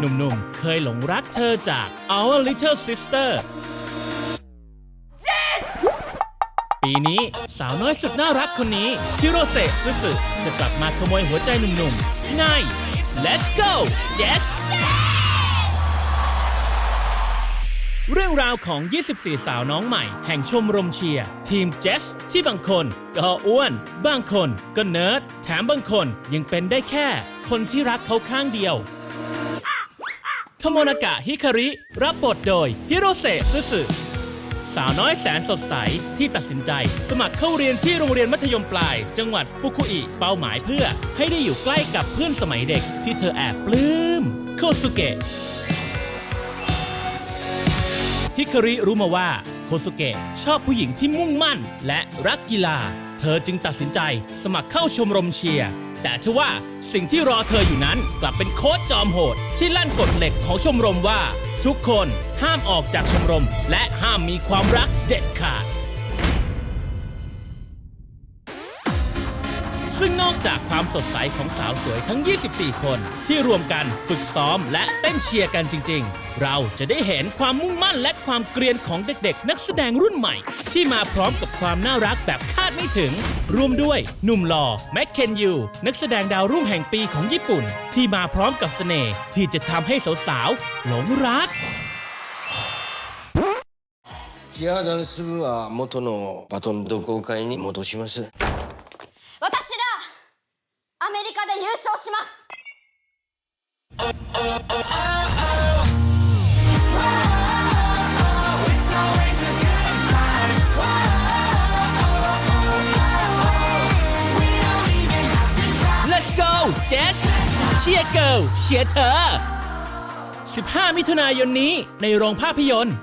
หนุ่มๆ เคยหลงรักเธอจาก Our Little Sister ปีนี้สาวน้อยสุดน่ารักคนนี้ฮิโรเซะซึสึจะกลับมาขโมยหัวใจหนุ่มๆใน Let's Go Jess เรื่องราวของ 24 สาวน้องใหม่ แห่งชมรมเชียร์ ทีมเจสที่บางคนก็อ้วน บางคนก็เนิร์ด แถมบางคนยังเป็นได้แค่ คนที่รักเขาข้างเดียว โทโมนากะฮิคาริ รับบทโดยฮิโรเซะซึสึสาวน้อยแสนสดใสที่ตัดสินใจ สมัครเข้าเรียนที่โรงเรียนมัธยมปลาย จังหวัดฟุกุอิเป้าหมายเพื่อ ให้ได้อยู่ใกล้กับเพื่อนสมัยเด็กที่เธอแอบปลื้มโคสุเกะฮิคาริรู้มาว่าโคสุเกะชอบผู้หญิงที่มุ่งมั่น และรักกีฬา เธอจึงตัดสินใจสมัครเข้าชมรมเชียร์ แต่ทว่าสิ่งที่รอเธออยู่นั้นกลับเป็นโค้ชจอมโหด ที่ลั่นกฎเหล็กของชมรมว่า ทุกคนห้ามออกจากชมรม และห้ามมีความรักเด็ดขาด ซึ่งนอกจากความสดใสของสาวสวยทั้ง 24 คน ที่รวมกันฝึกซ้อมและเต้นเชียร์กันจริง ๆ เราจะได้เห็นความมุ่งมั่นและความเกรียนของเด็กๆ นักแสดงรุ่นใหม่ ที่มาพร้อมกับความน่ารักแบบคาดไม่ถึง รวมด้วยหนุ่มหล่อแม็กเคนยูนักแสดงดาวรุ่งแห่งปีของญี่ปุ่น ที่มาพร้อมกับเสน่ห์ที่จะทำให้สาวๆหลงรัก チアダンス部は元のバトン同好会に戻します 勝します Let's go Jess เชียร์เกิลเชียร์เธอ 15 มิถุนายนนี้ในโรงภาพยนตร์